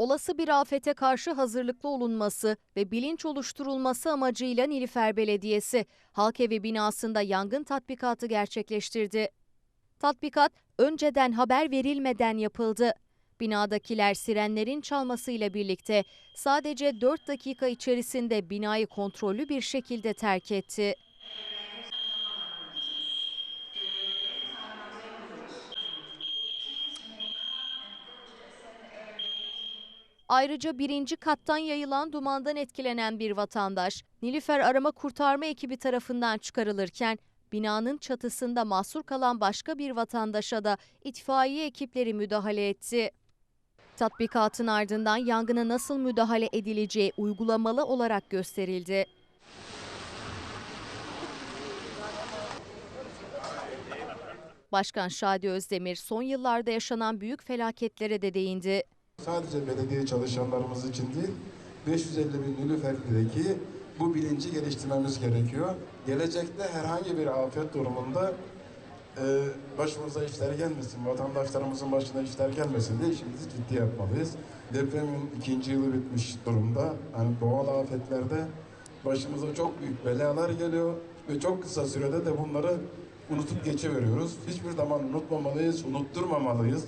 Olası bir afete karşı hazırlıklı olunması ve bilinç oluşturulması amacıyla Nilüfer Belediyesi Halk Evi binasında yangın tatbikatı gerçekleştirdi. Tatbikat önceden haber verilmeden yapıldı. Binadakiler sirenlerin çalmasıyla birlikte sadece 4 dakika içerisinde binayı kontrollü bir şekilde terk etti. Ayrıca birinci kattan yayılan dumandan etkilenen bir vatandaş, Nilüfer arama kurtarma ekibi tarafından çıkarılırken, binanın çatısında mahsur kalan başka bir vatandaşa da itfaiye ekipleri müdahale etti. Tatbikatın ardından yangına nasıl müdahale edileceği uygulamalı olarak gösterildi. Başkan Şadi Özdemir son yıllarda yaşanan büyük felaketlere de değindi. Sadece belediye çalışanlarımız için değil, 550 bin Nilüfer'deki bu bilinci geliştirmemiz gerekiyor. Gelecekte herhangi bir afet durumunda e, başımıza işler gelmesin, vatandaşlarımızın başına işler gelmesin diye işimizi ciddi yapmalıyız. Depremin ikinci yılı bitmiş durumda. Hani doğal afetlerde başımıza çok büyük belalar geliyor ve çok kısa sürede de bunları unutup geçiveriyoruz. Hiçbir zaman unutmamalıyız, unutturmamalıyız.